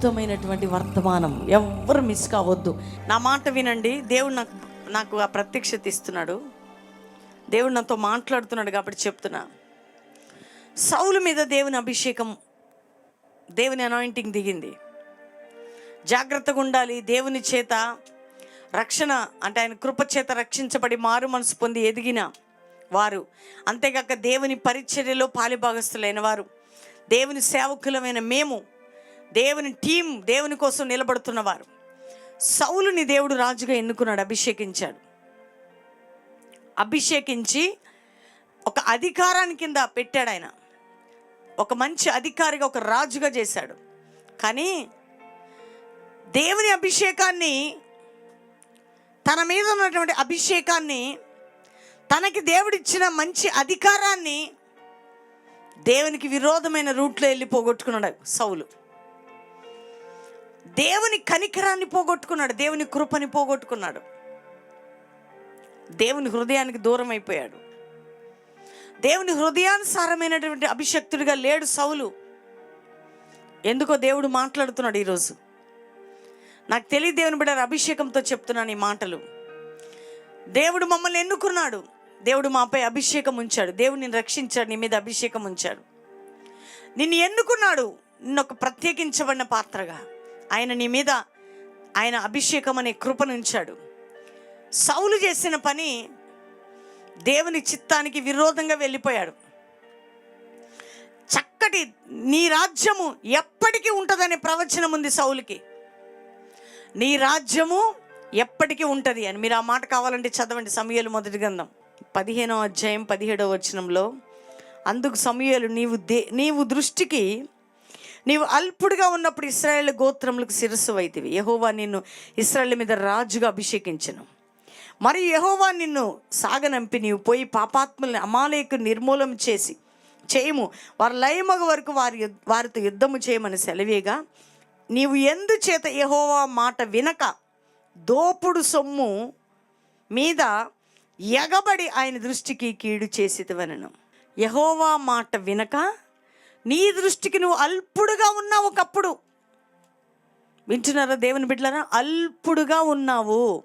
అద్భుతమైనటువంటి వర్తమానం. ఎవ్వరు మిస్ కావద్దు. నా మాట వినండి. దేవుడు నాకు నాకు ఆ ప్రత్యక్షత ఇస్తున్నాడు. దేవుడు నాతో మాట్లాడుతున్నాడు కాబట్టి చెప్తున్నా. సౌలు మీద దేవుని అభిషేకం దేవుని అనాయింటింగ్ దిగింది. జాగ్రత్తగా ఉండాలి. దేవుని చేత రక్షణ అంటే ఆయన కృప చేత రక్షించబడి మారు మనసు పొంది ఎదిగిన వారు. అంతేకాక దేవుని పరిచర్యలో పాలిభాగస్తులైన వారు. దేవుని సేవకులమైన మేము దేవుని టీం దేవుని కోసం నిలబడుతున్న వారు సౌలుని దేవుడు రాజుగా ఎన్నుకున్నాడు అభిషేకించాడు. అభిషేకించి ఒక అధికారాన్ని కింద పెట్టాడు ఆయన. ఒక మంచి అధికారిగా ఒక రాజుగా చేశాడు. కానీ దేవుని అభిషేకాన్ని తన మీద ఉన్నటువంటి అభిషేకాన్ని తనకి దేవుడిచ్చిన మంచి అధికారాన్ని దేవునికి విరోధమైన రూట్లో వెళ్ళి పోగొట్టుకున్నాడు సౌలు. దేవుని కనికరాన్ని పోగొట్టుకున్నాడు దేవుని కృపని పోగొట్టుకున్నాడు. దేవుని హృదయానికి దూరం అయిపోయాడు. దేవుని హృదయానుసారమైనటువంటి అభిషక్తుడిగా లేడు సౌలు. ఎందుకో దేవుడు మాట్లాడుతున్నాడు ఈరోజు. నాకు తెలియ దేవుని బిడ్డ అభిషేకంతో చెప్తున్నాను ఈ మాటలు. దేవుడు మమ్మల్ని ఎన్నుకున్నాడు. దేవుడు మాపై అభిషేకం ఉంచాడు. దేవుడు నిన్ను రక్షించాడు నీ మీద అభిషేకం ఉంచాడు. నిన్ను ఎన్నుకున్నాడు. నిన్ను ఒక ప్రత్యేకించబడిన పాత్రగా. ఆయన నీ మీద ఆయన అభిషేకం అనే కృపను ఉంచాడు. సౌలు చేసిన పని దేవుని చిత్తానికి విరోధంగా వెళ్ళిపోయాడు. చక్కటి నీ రాజ్యము ఎప్పటికీ ఉంటుందనే ప్రవచనం ఉంది సౌలుకి. నీ రాజ్యము ఎప్పటికీ ఉంటుంది అని మీరు ఆ మాట కావాలంటే చదవండి సమయాలు మొదటి గ్రంథం. పదిహేనో అధ్యాయం పదిహేడవ వచనంలో అందుకు సమయాలు నీవు దే నీవు దృష్టికి నీవు అల్పుడుగా ఉన్నప్పుడు ఇస్రాయేల్ గోత్రములకు శిరస్సు వైతివి. యహోవా నిన్ను ఇస్రాయేల్ మీద రాజుగా అభిషేకించను. మరి యహోవా నిన్ను సాగనంపి నీవు పోయి పాపాత్ముల్ని అమాలేకు నిర్మూలం చేసి చేయము. వారి లయమగ వరకు వారి వారితో యుద్ధము చేయమని సెలవేగా నీవు ఎందు చేత యహోవా మాట వినక దోపుడు సొమ్ము మీద ఎగబడి ఆయన దృష్టికి కీడు చేసితవనను. యహోవా మాట వినక నీ దృష్టికి నువ్వు అల్పుడుగా ఉన్నావు ఒకప్పుడు. వింటున్నారా దేవుని బిడ్డలారా? అల్పుడుగా ఉన్నావు.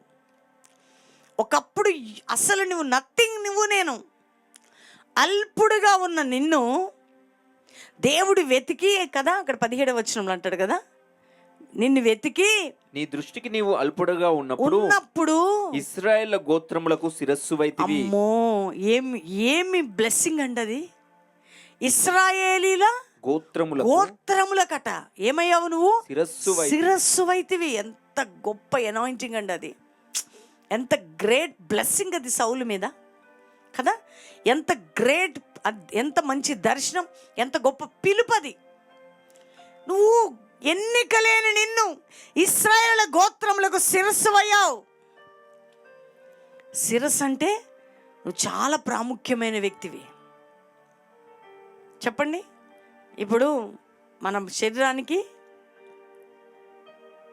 ఒకప్పుడు అసలు నువ్వు నథింగ్ నువ్వు నేను. అల్పుడుగా ఉన్న నిన్ను దేవుడు వెతికి కదా? అక్కడ పదిహేడవ వచనంలో అంటాడు కదా? నిన్ను వెతికి నీ దృష్టికి నీవు అల్పుడుగా ఉన్నప్పుడు ఉన్నప్పుడు ఇస్రాయేల్ గోత్రములకు శిరస్సు అమ్మో ఏమి ఏమి బ్లెస్సింగ్ అండి అది ఇస్రాయేలీల గోత్రములకు గోత్రములకట. ఏమయ్యావు నువ్వు? శిరస్సు శిరస్సు వైతివి. ఎంత గొప్ప ఎనాయింటింగ్ అండి అది. ఎంత గ్రేట్ బ్లెస్సింగ్ అది సౌలు మీద. కదా? ఎంత గ్రేట్ ఎంత మంచి దర్శనం ఎంత గొప్ప పిలుపది నువ్వు ఎన్నికలేని నిన్ను ఇస్రాయేల్ గోత్రములకు శిరస్సు అయ్యావు శిరస్సు అంటే నువ్వు చాలా ప్రాముఖ్యమైన వ్యక్తివి. చెప్పండి. ఇప్పుడు మన శరీరానికి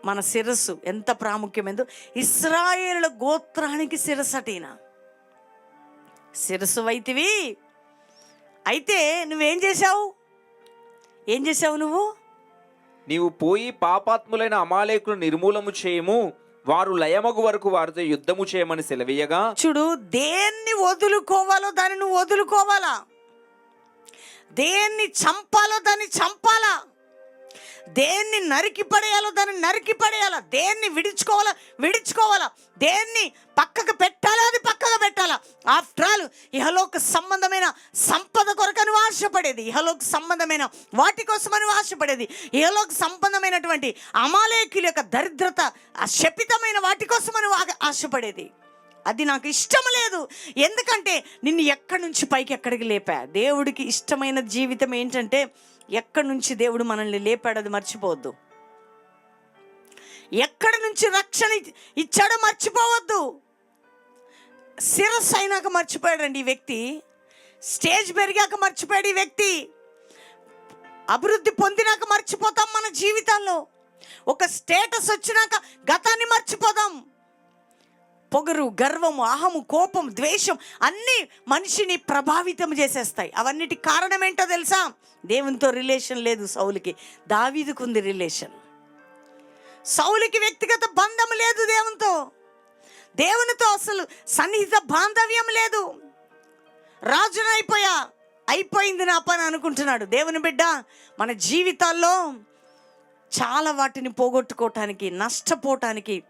మన శిరస్సు ఎంత ప్రాముఖ్యమైందో. ఇస్రాయేలుల గోత్రానికి శిరస్సు అటైనా శిరస్సు వైతివి. అయితే నువ్వేం చేశావు? ఏం చేశావు నువ్వు? నీవు పోయి పాపాత్ములైన అమాలేకులు నిర్మూలము చేయము. వారు లయమగు వరకు వారితో యుద్ధము చేయమని సెలవీయగా. చూడు దేన్ని వదులుకోవాలో దాన్ని నువ్వు వదులుకోవాలా? దేన్ని చంపాలో దాన్ని చంపాలా? దేన్ని నరికి పడేయాలో దాన్ని నరికి పడేయాలా? దేన్ని విడుచుకోవాలా విడుచుకోవాలా? దేన్ని పక్కకు పెట్టాలా అది పక్కకు పెట్టాలా? ఆఫ్టర్ ఆల్ ఇహలోక సంబంధమైన సంపద కొరకు అని ఆశపడేది ఇహలోక సంబంధమైన వాటి కోసం ఆశపడేది ఇహలోక సంబంధమైనటువంటి అమాలేకుల యొక్క దరిద్రత అశపితమైన శపితమైన వాటి కోసం ఆశపడేది. అది నాకు ఇష్టం లేదు. ఎందుకంటే నిన్ను ఎక్కడి నుంచి పైకి ఎక్కడికి లేపా? దేవుడికి ఇష్టమైన జీవితం ఏంటంటే ఎక్కడి నుంచి దేవుడు మనల్ని లేపాడు అది మర్చిపోవద్దు. ఎక్కడి నుంచి రక్షణ ఇచ్చాడో మర్చిపోవద్దు. శిరస్సు అయినాక మర్చిపోయాడండి ఈ వ్యక్తి. స్టేజ్ పెరిగాక మర్చిపోయాడు ఈ వ్యక్తి. అభివృద్ధి పొందినాక మర్చిపోతాం మన జీవితాల్లో. ఒక స్టేటస్ వచ్చినాక గతాన్ని మర్చిపోదాం. పొగరు గర్వము అహము కోపం ద్వేషం అన్నీ మనిషిని ప్రభావితం చేసేస్తాయి. అవన్నిటి కారణం ఏంటో తెలుసా? దేవునితో రిలేషన్ లేదు సౌలికి. దావీదుకు ఉంది రిలేషన్. సౌలికి వ్యక్తిగత బంధం లేదు దేవునితో. దేవునితో అసలు సన్నిహిత బాంధవ్యం లేదు. రాజునైపోయా అయిపోయింది నా పని అనుకుంటున్నాడు. దేవుని బిడ్డ మన జీవితాల్లో చాలా వాటిని పోగొట్టుకోవటానికి నష్టపోవటానికి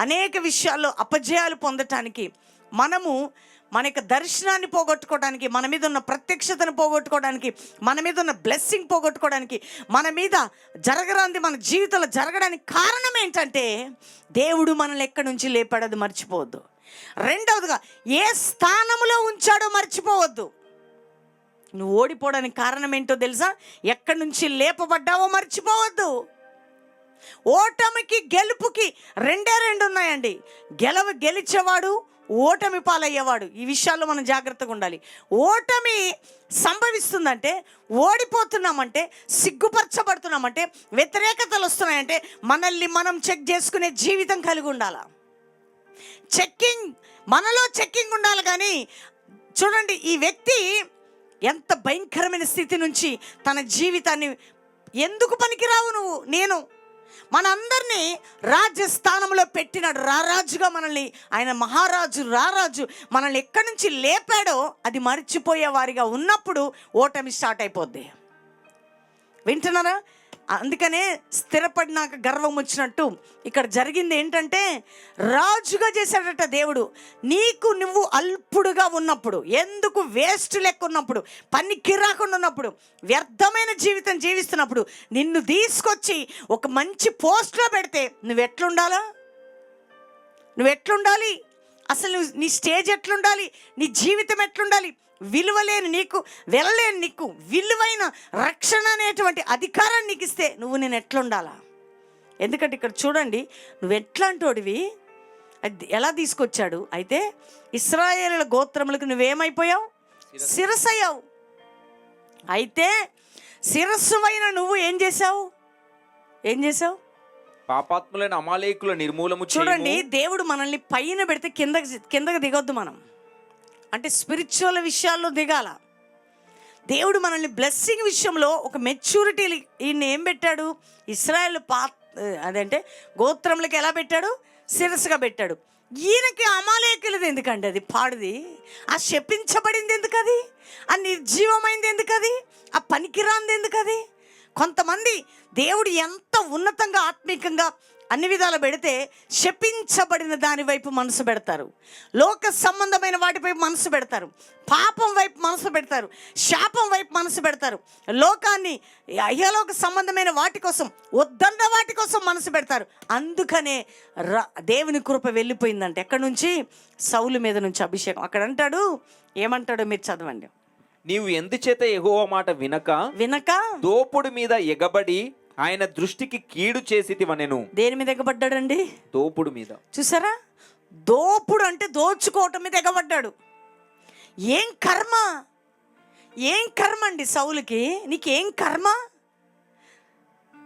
అనేక విషయాల్లో అపజయాలు పొందటానికి మనము మన యొక్క దర్శనాన్ని పోగొట్టుకోవడానికి మన మీద ఉన్న ప్రత్యక్షతను పోగొట్టుకోవడానికి మన మీద ఉన్న బ్లెస్సింగ్ పోగొట్టుకోవడానికి మన మీద జరగరాంది మన జీవితంలో జరగడానికి కారణం ఏంటంటే దేవుడు మనల్ని ఎక్కడి నుంచి లేపడదు మర్చిపోవద్దు. రెండవదిగా ఏ స్థానంలో ఉంచాడో మర్చిపోవద్దు. నువ్వు ఓడిపోవడానికి కారణం ఏంటో తెలుసా? ఎక్కడి నుంచి లేపబడ్డావో మర్చిపోవద్దు. ఓటమికి గెలుపుకి రెండే రెండు ఉన్నాయండి గెలవ గెలిచేవాడు ఓటమి పాలయ్యేవాడు. ఈ విషయాల్లో మనం జాగ్రత్తగా ఉండాలి. ఓటమి సంభవిస్తుందంటే ఓడిపోతున్నామంటే సిగ్గుపరచబడుతున్నామంటే వ్యతిరేకతలు వస్తున్నాయంటే మనల్ని మనం చెక్ చేసుకునే జీవితం కలిగి ఉండాలా. చెక్కింగ్ మనలో చెక్కింగ్ ఉండాలి కానీ చూడండి ఈ వ్యక్తి ఎంత భయంకరమైన స్థితి నుంచి తన జీవితాన్ని ఎందుకు పనికిరావు నువ్వు? నేను మనందరినీ రాజ్యస్థానంలో పెట్టినాడు రారాజుగా మనల్ని ఆయన మహారాజు రారాజు మనల్ని ఎక్కడి నుంచి లేపాడో అది మర్చిపోయేవారిగా ఉన్నప్పుడు ఓటమి స్టార్ట్ అయిపోద్ది. వింటున్నారా? అందుకనే స్థిరపడినాక గర్వం వచ్చినట్టు ఇక్కడ జరిగింది ఏంటంటే రాజుగా చేశాడట దేవుడు. నీకు నువ్వు అల్పుడుగా ఉన్నప్పుడు ఎందుకు వేస్ట్ లెక్క ఉన్నప్పుడు పని కిరాకుండా ఉన్నప్పుడు వ్యర్థమైన జీవితం జీవిస్తున్నప్పుడు నిన్ను తీసుకొచ్చి ఒక మంచి పోస్ట్లో పెడితే నువ్వు ఎట్లుండాలా నువ్వు ఎట్లుండాలి అసలు నీ స్టేజ్ ఎట్లుండాలి? నీ జీవితం ఎట్లుండాలి? విలువలేని నీకు వెళ్ళలేని నీకు విలువైన రక్షణ అనేటువంటి అధికారాన్ని నీకు ఇస్తే నువ్వు నేను ఎట్లుండాలా? ఎందుకంటే ఇక్కడ చూడండి నువ్వు ఎట్లాంటోడివి? అది ఎలా తీసుకొచ్చాడు? అయితే ఇస్రాయేలుల గోత్రములకు నువ్వేమైపోయావు? శిరసయ్యావు. అయితే శిరస్సు అయిన నువ్వు ఏం చేసావు ఏం చేసావు పాపాత్ములైన అమాలేకుల నిర్మూలము చూడండి దేవుడు మనల్ని పైన పెడితే కిందకి కిందకి దిగొద్దు మనం. అంటే స్పిరిచువల్ విషయాల్లో దిగాల. దేవుడు మనల్ని బ్లెస్సింగ్ విషయంలో ఒక మెచ్యూరిటీ ఈయన ఏం పెట్టాడు? ఇస్రాయల్ పా అదంటే గోత్రములకి ఎలా పెట్టాడు? శిరస్సుగా పెట్టాడు. ఈయనకి అమాలేకులది ఎందుకండి అది? పాడుది. ఆ శపించబడింది ఎందుకు అది ఆ నిర్జీవమైంది ఎందుకది? ఆ పనికిరాంది ఎందుకది? కొంతమంది దేవుడు ఎంత ఉన్నతంగా ఆత్మీకంగా అన్ని విధాలు పెడితే శపించబడిన దాని వైపు మనసు పెడతారు. లోక సంబంధమైన వాటిపై మనసు పెడతారు. పాపం వైపు మనసు పెడతారు. శాపం వైపు మనసు పెడతారు. లోకాన్ని అయ్యలోక సంబంధమైన వాటి కోసం వద్దన్న వాటి కోసం మనసు పెడతారు. అందుకనే ర దేవుని కృప వెళ్ళిపోయిందంటే. ఎక్కడి నుంచి? సౌలు మీద నుంచి అభిషేకం. అక్కడ అంటాడు ఏమంటాడో మీరు చదవండి. నీవు ఎందుచేత యెహోవా మాట వినక వినక? దోపుడు మీద ఎగబడి ఆయన దృష్టికి కీడు చేసిటివనెను దేని మీద ఎగబడ్డాడండి? దోపుడు మీద. చూసారా? దోపుడు అంటే దోచుకోవటం మీద ఎగబడ్డాడు. ఏం కర్మ? ఏం కర్మ అండి సౌలుకి? నీకేం కర్మ?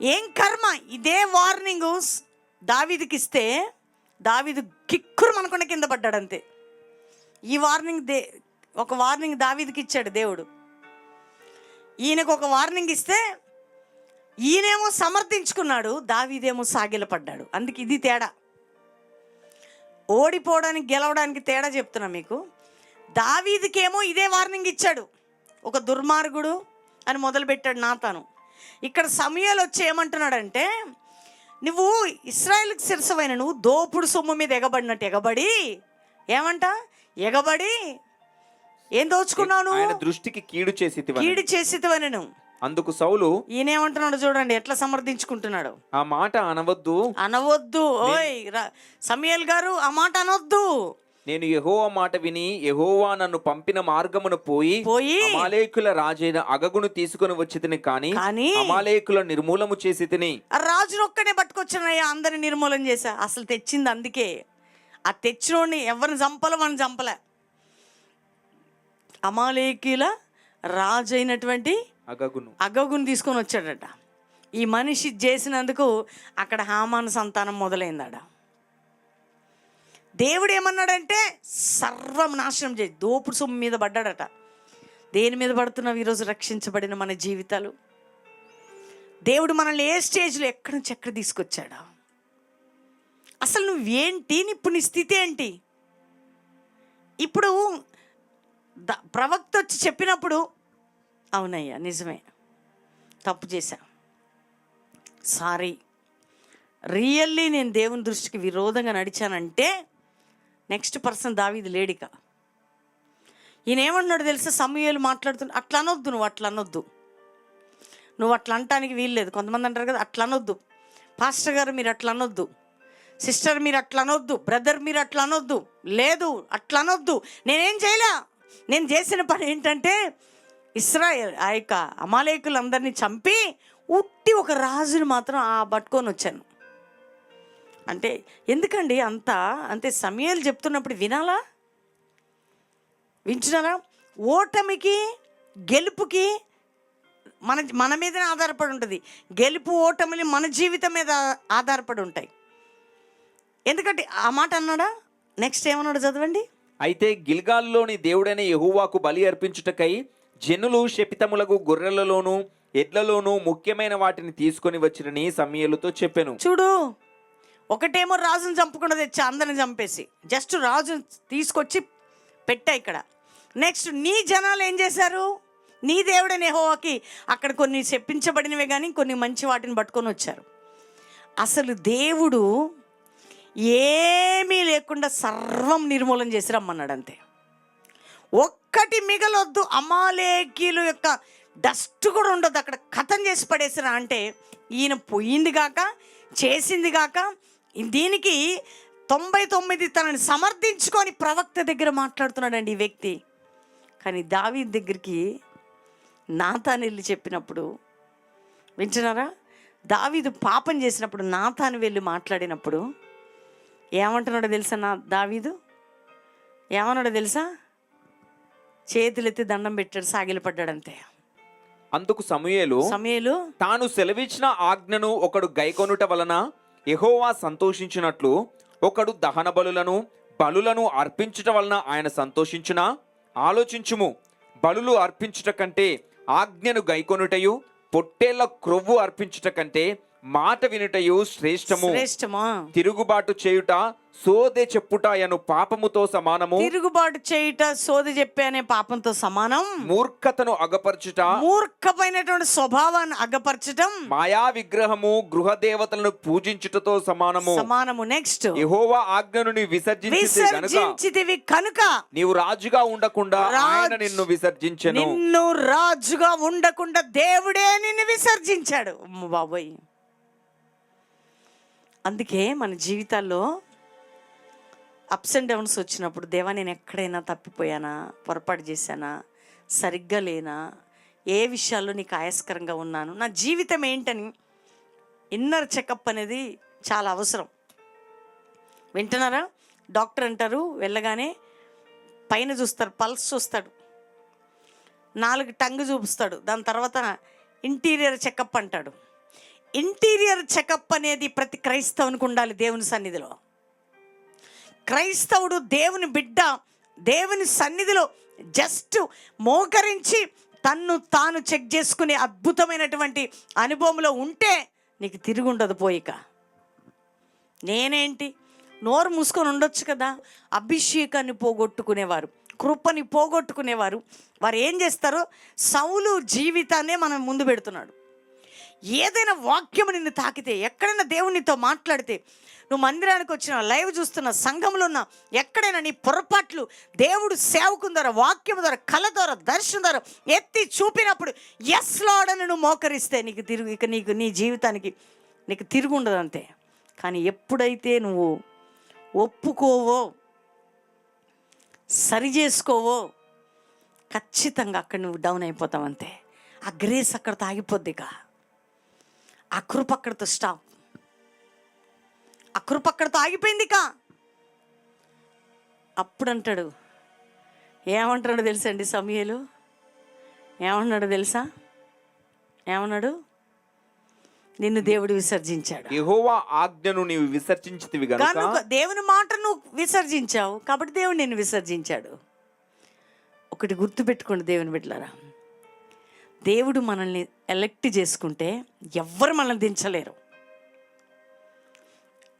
ఏం కర్మ? ఇదే వార్నింగ్ దావీదికి ఇస్తే దావీదు కిక్కురు మనకుండా కింద పడ్డాడు అంతే ఈ వార్నింగ్ దే ఒక వార్నింగ్ దావీదికి ఇచ్చాడు దేవుడు. ఈయనకు ఒక వార్నింగ్ ఇస్తే ఈయనేమో సమర్థించుకున్నాడు దావీదేమో సాగిలపడ్డాడు. అందుకే ఇది తేడా. ఓడిపోవడానికి గెలవడానికి తేడా చెప్తున్నా మీకు. దావీదికేమో ఇదే వార్నింగ్ ఇచ్చాడు. ఒక దుర్మార్గుడు అని మొదలుపెట్టాడు నాతాను. ఇక్కడ సమయాలు వచ్చి ఏమంటున్నాడంటే నువ్వు ఇస్రాయల్కి శిరసమైన నువ్వు దోపుడు సొమ్ము మీద ఎగబడినట్టు ఎగబడి ఏమంట? ఎగబడి ఏం దోచుకున్నావు దృష్టికి కీడు చేసితివనెను కీడు చేసివని నువ్వు. అందుకు సౌలు ఈయనేమంటున్నాడు చూడండి ఎట్లా సమర్థించుకుంటున్నాడు? ఆ మాట అనవద్దు. అనవద్దు. ఓయ్ సమయల్ గారు ఆ మాట అనొద్దు. నేను యెహోవా మాట విని యెహోవా నన్ను పంపిన మార్గమును పోయి పోయి అమాలేకుల రాజైన అగగును తీసుకుని వచ్చి తిని కానీ అమాలేకుల నిర్మూలము చేసి తిని ఆ రాజును ఒక్కనే పట్టుకొచ్చానయ్యా అందరిని నిర్మూలన చేశా. అసలు తెచ్చింది అందుకే. ఆ తెచ్చినోడిని ఎవరిని చంపలే మనం చంపలే. అమాలేకీల రాజు అయినటువంటి అగగును. అగగుని తీసుకొని వచ్చాడట. ఈ మనిషి చేసినందుకు అక్కడ హామాను సంతానం మొదలైందట. దేవుడు ఏమన్నాడంటే సర్వం నాశనం చేయి. దోపుడు సొమ్ము మీద పడ్డాడట. దేని మీద పడుతున్నావు? ఈరోజు రక్షించబడిన మన జీవితాలు. దేవుడు మనల్ని ఏ స్టేజ్లో ఎక్కడి నుంచి ఎక్కడ తీసుకొచ్చాడా? అసలు నువ్వేంటి? ఇప్పుడు నీ స్థితి ఏంటి? ఇప్పుడు ద ప్రవక్త వచ్చి చెప్పినప్పుడు అవునయ్యా నిజమే. తప్పు చేశా. సారీ. రియల్లీ నేను దేవుని దృష్టికి విరోధంగా నడిచానంటే నెక్స్ట్ పర్సన్ దావీది లేడిక. ఈయన ఏమన్నాడు తెలుసా? సమయాలు మాట్లాడుతున్నా అట్లా అనొద్దు నువ్వు అట్లా అనొద్దు. నువ్వు అట్లా అనటానికి వీల్లేదు కొంతమంది అంటారు కదా అట్లా అనొద్దు. పాస్టర్ గారు మీరు అట్లా అనొద్దు. సిస్టర్ మీరు అట్లా అనొద్దు. బ్రదర్ మీరు అట్లా అనొద్దు. లేదు అట్లా అనొద్దు. నేనేం చేయలే? నేను చేసిన పని ఏంటంటే ఇస్రాయల్ ఆ యొక్క అమాలేకులందరినీ చంపి ఉట్టి ఒక రాజుని మాత్రం ఆ పట్టుకొని వచ్చాను. అంటే ఎందుకండి అంత? అంటే సమయాలు చెప్తున్నప్పుడు వినాలా? వింటున్నారా? ఓటమికి గెలుపుకి మన మన మీదనే ఆధారపడి ఉంటుంది. గెలుపు ఓటమిని మన జీవితం మీద ఆధారపడి ఉంటాయి. ఎందుకంటే ఆ మాట అన్నాడా? నెక్స్ట్ ఏమన్నాడు చదవండి? అయితే గిల్గాల్లోని దేవుడైన యహువాకు బలి అర్పించుటకై జనులు శపితములకు గొర్రెలలోను ఎడ్లలోను ముఖ్యమైన వాటిని తీసుకొని వచ్చినని సమయలతో చెప్పాను. చూడు ఒకటేమో రాజుని చంపకుండా తెచ్చి అందరిని చంపేసి. జస్ట్ రాజును తీసుకొచ్చి పెట్టా ఇక్కడ. నెక్స్ట్ నీ జనాలు ఏం చేశారు? నీ దేవుడైన యెహోవాకి అక్కడ కొన్ని చెప్పించబడినవే కానీ కొన్ని మంచి వాటిని పట్టుకొని వచ్చారు. అసలు దేవుడు ఏమీ లేకుండా సర్వం నిర్మూలన చేసి రమ్మన్నాడు అంతే ఒక్కటి మిగలొద్దు అమాలేకీలు యొక్క డస్ట్ కూడా ఉండదు అక్కడ కథం చేసి పడేసిరా అంటే ఈయన పోయింది కాక చేసింది కాక దీనికి తొంభై తొమ్మిది తనని సమర్థించుకొని ప్రవక్త దగ్గర మాట్లాడుతున్నాడండి ఈ వ్యక్తి. కానీ దావీ దగ్గరికి నాతాను వెళ్ళి చెప్పినప్పుడు వింటున్నారా? దావీదు పాపం చేసినప్పుడు నాతాను వెళ్ళి మాట్లాడినప్పుడు ఏమంటున్నాడో తెలుసా నా దావీదు? ఏమన్నాడో తెలుసా? చేతులెత్తి దండం పెట్టాడు సాగిలపడ్డాడు అంతే అందుకు సమూయేలు సమయలు తాను సెలవిచ్చిన ఆజ్ఞను ఒకడు గైకొనుట వలన యెహోవా సంతోషించినట్లు ఒకడు దహన బలులను బలులను అర్పించుట వలన ఆయన సంతోషించునా? ఆలోచించుము. బలులు అర్పించుట కంటే ఆజ్ఞను గైకొనుటయు పొట్టేళ్ళ క్రొవ్వు అర్పించుట కంటే మాట వినుటయు శ్రేష్టము. శ్రేష్టమా? తిరుగుబాటు చేయుట సోదె చెప్పుట అను పాపముతో సమానము. తిరుగుబాటు చేయుట సోది చెప్పే అనే పాపంతో సమానం. మూర్ఖతను అగపరచుట. మూర్ఖమైనటువంటి స్వభావాన్ని అగ్గపరచటం మాయా విగ్రహము గృహ దేవతలను పూజించుటతో సమానము. సమానము. నెక్స్ట్ యెహోవా ఆజ్ఞను నీవు గనుక. విసర్జించితివి కనుక. నీవు రాజుగా ఉండకుండా ఆయన నిన్ను విసర్జించెను. నిన్ను రాజుగా ఉండకుండా దేవుడే నిన్ను విసర్జించాడు. బాబోయ్. అందుకే మన జీవితాల్లో అప్స్ అండ్ డౌన్స్ వచ్చినప్పుడు దేవా నేను ఎక్కడైనా తప్పిపోయానా? పొరపాటు చేశానా? సరిగ్గా లేనా? ఏ విషయాల్లో నీకు ఆయాస్కరంగా ఉన్నాను? నా జీవితం ఏంటని ఇన్నర్ చెకప్ అనేది చాలా అవసరం. వింటున్నారా? డాక్టర్ అంటారు వెళ్ళగానే పైన చూస్తారు పల్స్ చూస్తాడు. నాలుగు టంగ్ చూపిస్తాడు. దాని తర్వాత ఇంటీరియర్ చెకప్ అంటాడు. ఇంటీరియర్ చెకప్ అనేది ప్రతి క్రైస్తవునికి ఉండాలి దేవుని సన్నిధిలో. క్రైస్తవుడు దేవుని బిడ్డ దేవుని సన్నిధిలో జస్ట్ మోకరించి తన్ను తాను చెక్ చేసుకునే అద్భుతమైనటువంటి అనుభవంలో ఉంటే నీకు తిరిగి ఉండదు పోయిక. నేనేంటి? నోరు మూసుకొని ఉండొచ్చు కదా? అభిషేకాన్ని పోగొట్టుకునేవారు కృపని పోగొట్టుకునేవారు. వారు ఏం చేస్తారో? సౌలు జీవితాన్నే మనం ముందు పెడుతున్నాడు. ఏదైనా వాక్యం నిన్ను తాకితే ఎక్కడైనా దేవునితో మాట్లాడితే నువ్వు మందిరానికి వచ్చిన లైవ్ చూస్తున్న సంఘంలో ఉన్న ఎక్కడైనా నీ పొరపాట్లు దేవుడు సేవకుని ద్వారా వాక్యం ద్వారా కళ ద్వారా దర్శనం ద్వారా ఎత్తి చూపినప్పుడు ఎస్ లోడని నువ్వు మోకరిస్తే నీకు తిరుగు ఇక నీకు నీ జీవితానికి నీకు తిరుగు ఉండదు అంతే. కానీ ఎప్పుడైతే నువ్వు ఒప్పుకోవో సరి చేసుకోవో ఖచ్చితంగా అక్కడ నువ్వు డౌన్ అయిపోతావు అంతే. ఆ గ్రేస్ అక్కడ తాగిపోద్ది ఇక. ఆ కృప అక్కడితో స్టాప్. ఆ కృప అక్కడితో ఆగిపోయింది ఇక. అప్పుడు అంటాడు ఏమంటాడు తెలుసా అండి సమయలు? ఏమన్నాడు తెలుసా? ఏమన్నాడు? నిన్ను దేవుడు విసర్జించాడు. యెహోవా ఆజ్ఞను నీవు విసర్జించితివి కనుక దేవుని మాట నువ్వు విసర్జించావు కాబట్టి దేవుడు నిన్ను విసర్జించాడు. ఒకటి గుర్తుపెట్టుకోండి దేవుని బిడ్డలారా. దేవుడు మనల్ని ఎలెక్ట్ చేసుకుంటే ఎవ్వరు మనల్ని దించలేరు.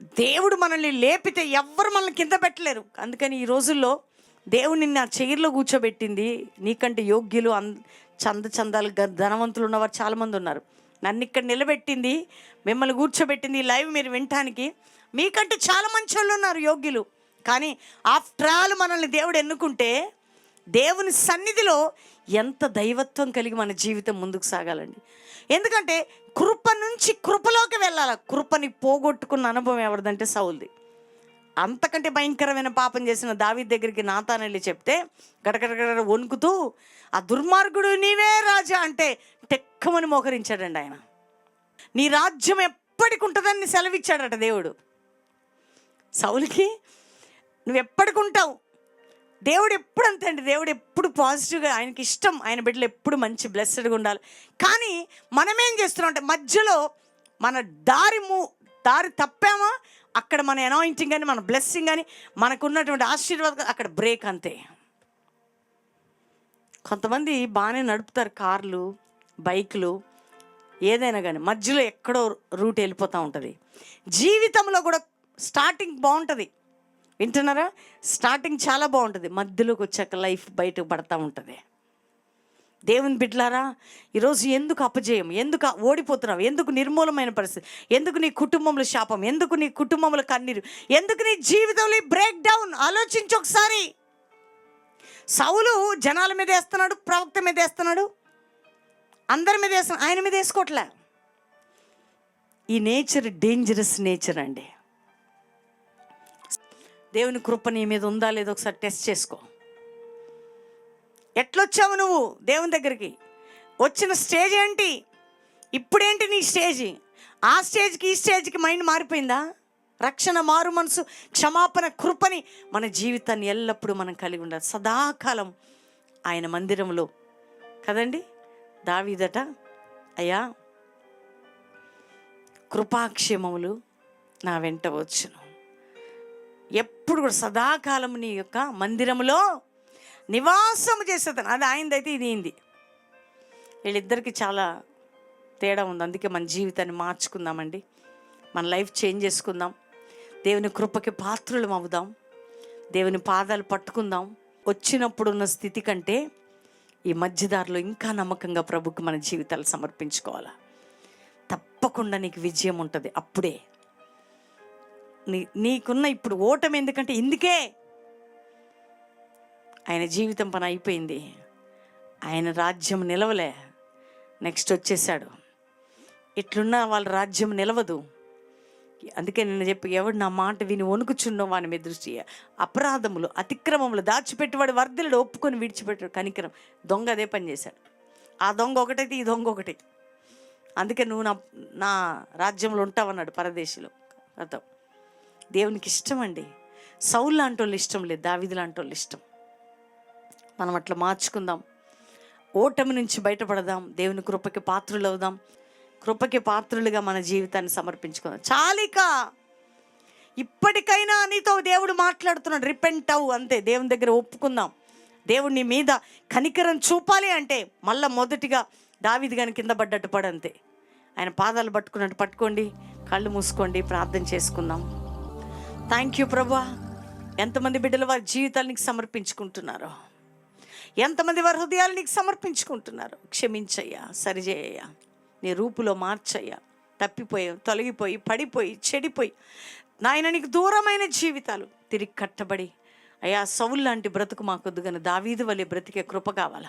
దేవుడు మనల్ని లేపితే ఎవ్వరు మనల్ని కింద పెట్టలేరు. అందుకని ఈ రోజుల్లో దేవుడు నిన్ను ఆ చైర్లో కూర్చోబెట్టింది. నీకంటే యోగ్యులు అన్ చంద చందాలు గ- ధనవంతులు ఉన్నవారు చాలామంది ఉన్నారు. నన్ను ఇక్కడ నిలబెట్టింది మిమ్మల్ని కూర్చోబెట్టింది లైవ్ మీరు వినటానికి మీకంటే చాలా మంచి వాళ్ళు ఉన్నారు యోగ్యులు. కానీ ఆఫ్టర్ ఆల్ మనల్ని దేవుడు ఎన్నుకుంటే దేవుని సన్నిధిలో ఎంత దైవత్వం కలిగి మన జీవితం ముందుకు సాగాలండి. ఎందుకంటే కృప నుంచి కృపలోకి వెళ్ళాల. కృపని పోగొట్టుకున్న అనుభవం ఎవరిదంటే సౌల్ది. అంతకంటే భయంకరమైన పాపం చేసిన దావి దగ్గరికి నాతాన్ చెప్తే గడగడగడ వణుకుతూ ఆ దుర్మార్గుడు నీవే రాజా అంటే టెక్కమని మోకరించాడండి ఆయన. నీ రాజ్యం ఎప్పటికి ఉంటుందని సెలవిచ్చాడట దేవుడు. సౌలికి నువ్వు ఎప్పటికుంటావు దేవుడు ఎప్పుడు అంతే అండి దేవుడు ఎప్పుడు పాజిటివ్గా ఆయనకి ఇష్టం ఆయన బిడ్డలు ఎప్పుడు మంచి బ్లెస్సెడ్గా ఉండాలి. కానీ మనమేం చేస్తున్నాం అంటే మధ్యలో మన దారి మూ దారి తప్పామా? అక్కడ మన అనాయింటింగ్ కానీ మన బ్లెస్సింగ్ కానీ మనకున్నటువంటి ఆశీర్వాదం అక్కడ బ్రేక్ అంతే. కొంతమంది బాగానే నడుపుతారు కార్లు బైకులు ఏదైనా కానీ మధ్యలో ఎక్కడో రూట్ వెళ్ళిపోతూ ఉంటుంది. జీవితంలో కూడా స్టార్టింగ్ బాగుంటుంది. వింటున్నారా? స్టార్టింగ్ చాలా బాగుంటుంది. మధ్యలోకి వచ్చాక లైఫ్ బయటకు పడతా ఉంటుంది. దేవుని బిడ్లారా ఈరోజు ఎందుకు అపజయం? ఎందుకు ఓడిపోతున్నావు? ఎందుకు నిర్మూలమైన పరిస్థితి? ఎందుకు నీ కుటుంబంలో శాపం? ఎందుకు నీ కుటుంబంలో కన్నీరు? ఎందుకు నీ జీవితంలో బ్రేక్ డౌన్ ఆలోచించు ఒకసారి. సౌలు జనాల మీద వేస్తున్నాడు ప్రవక్త మీద వేస్తున్నాడు. అందరి మీద వేస్తున్నాడు. ఆయన మీద వేసుకోవట్లే ఈ నేచర్ డేంజరస్ నేచర్ అండి. దేవుని కృప నీ మీద ఉందా లేదో ఒకసారి టెస్ట్ చేసుకో. ఎట్లొచ్చావు నువ్వు దేవుని దగ్గరికి? వచ్చిన స్టేజ్ ఏంటి? ఇప్పుడేంటి నీ స్టేజ్? ఆ స్టేజ్కి ఈ స్టేజ్కి మైండ్ మారిపోయిందా? రక్షణ మారు మనసు క్షమాపణ కృపని మన జీవితాన్ని ఎల్లప్పుడూ మనం కలిగి ఉండాలి. సదాకాలం ఆయన మందిరంలో. కదండి? దావీదట అయ్యా కృపాక్షేమములు నా వెంట వచ్చును. ఎప్పుడు కూడా సదాకాలం నీ యొక్క మందిరములో నివాసం చేసేదాన్ని అది ఆయనదైతే ఇది ఏంది? వీళ్ళిద్దరికి చాలా తేడా ఉంది. అందుకే మన జీవితాన్ని మార్చుకుందామండి. మన లైఫ్ చేంజ్ చేసుకుందాం. దేవుని కృపకి పాత్రులం అవుదాం దేవుని పాదాలు పట్టుకుందాం. వచ్చినప్పుడు ఉన్న స్థితి కంటే ఈ మధ్యదారిలో ఇంకా నమ్మకంగా ప్రభుకి మన జీవితాలు సమర్పించుకోవాలా? తప్పకుండా నీకు విజయం ఉంటుంది. అప్పుడే. నీ నీకున్న ఇప్పుడు ఓటమి ఎందుకంటే ఇందుకే. ఆయన జీవితం పని అయిపోయింది. ఆయన రాజ్యం నిలవలే. నెక్స్ట్ వచ్చేసాడు. ఇట్లున్న వాళ్ళ రాజ్యం నిలవదు. అందుకే నేను చెప్పి ఎవడు నా మాట విని వణుకుచున్నో వాని మీద దృష్టి అపరాధములు అతిక్రమములు దాచిపెట్టువాడు వర్ధలుడు ఒప్పుకొని విడిచిపెట్టాడు కనికరం. దొంగ అదే పని చేశాడు. ఆ దొంగ ఒకటైతే ఈ దొంగ ఒకటి. అందుకే నువ్వు నా నా రాజ్యంలో ఉంటావన్నాడు పరదేశిలో. అర్థం? దేవునికి ఇష్టం అండి సౌల్ లాంటి వాళ్ళు ఇష్టం లేదు. దావిది లాంటి వాళ్ళు ఇష్టం. మనం అట్లా మార్చుకుందాం. ఓటమి నుంచి బయటపడదాం. దేవుని కృపకి పాత్రులు అవుదాం. కృపకి పాత్రులుగా మన జీవితాన్ని సమర్పించుకుందాం. చాలిక! ఇప్పటికైనా నీతో దేవుడు మాట్లాడుతున్నాడు. రిపెంట్ అవు అంతే. దేవుని దగ్గర ఒప్పుకుందాం. దేవుడు నీ మీద కనికరం చూపాలి అంటే మళ్ళా మొదటిగా దావిది గాని కింద పడ్డట్టు పడంతే. ఆయన పాదాలు పట్టుకున్నట్టు పట్టుకోండి. కళ్ళు మూసుకోండి. ప్రార్థన చేసుకుందాం. థ్యాంక్ యూ ప్రభా ఎంతమంది బిడ్డలు వారి జీవితాలు నీకు సమర్పించుకుంటున్నారో? ఎంతమంది వారి హృదయాలు నీకు సమర్పించుకుంటున్నారు? క్షమించయ్యా సరిచేయ్యా. నీ రూపులో మార్చయ్యా. తప్పిపోయి తొలగిపోయి పడిపోయి చెడిపోయి. నాయన నీకు దూరమైన జీవితాలు తిరిగి కట్టబడి. అయ్యా సౌల్ లాంటి బ్రతుకు మాకొద్దు కానీ దావీదు వలె బ్రతికే కృప కావాలా?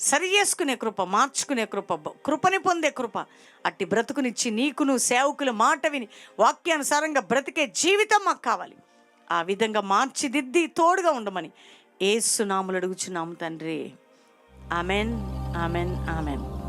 సరి చేసుకునే కృప మార్చుకునే కృప బ- కృపని పొందే కృప. అట్టి బ్రతుకునిచ్చి నీకును సేవకుల మాట విని వాక్యానుసారంగా బ్రతికే జీవితం మాకు కావాలి. ఆ విధంగా మార్చిదిద్ది తోడుగా ఉండమని ఏసునాములు అడుగుచున్నాము తండ్రి. Amen amen amen.